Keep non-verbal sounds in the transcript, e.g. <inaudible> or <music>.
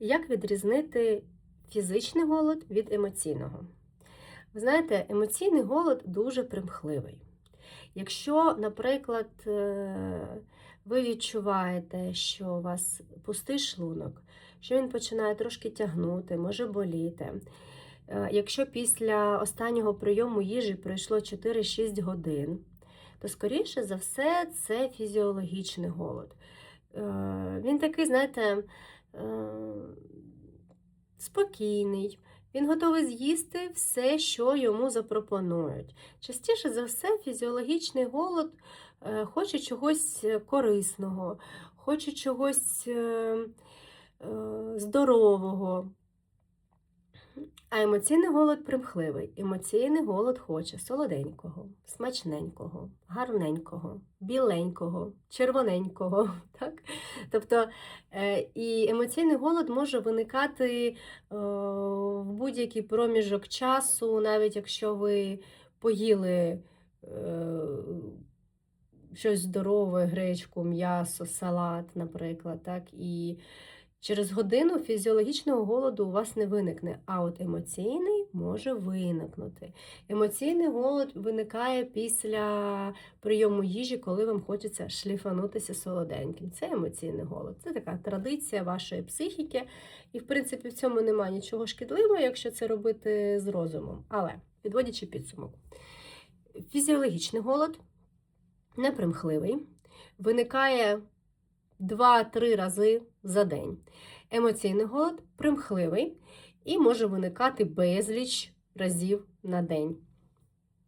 Як відрізнити фізичний голод від емоційного? Ви знаєте, емоційний голод дуже примхливий. Якщо, наприклад, е, ви відчуваєте, що у вас пустий шлунок, що він починає трошки тягнути, може боліти. е, Якщо після останнього прийому їжі пройшло 4-6 годин, то, скоріше за все, це фізіологічний голод. Е, Він такий, знаєте, спокійний. Він готовий з'їсти все, що йому запропонують. Частіше за все, фізіологічний голод е, хоче чогось корисного, хоче чогось е, е, здорового. А емоційний голод примхливий. Емоційний голод хоче солоденького, смачненького, гарненького, біленького, червоненького. <laughs> Так? Тобто е, і емоційний голод може виникати е, в будь-який проміжок часу, навіть якщо ви поїли е, щось здорове, гречку, м'ясо, салат, наприклад. Так? І Через годину фізіологічного голоду у вас не виникне, а от емоційний може виникнути. Емоційний голод виникає після прийому їжі, коли вам хочеться шліфанутися солоденьким. Це емоційний голод. Це така традиція вашої психіки. І, в принципі, в цьому немає нічого шкідливого, якщо це робити з розумом. Але, підводячи підсумок, фізіологічний голод непримхливий, виникає 2-3 рази за день. Емоційний голод примхливий і може виникати безліч разів на день.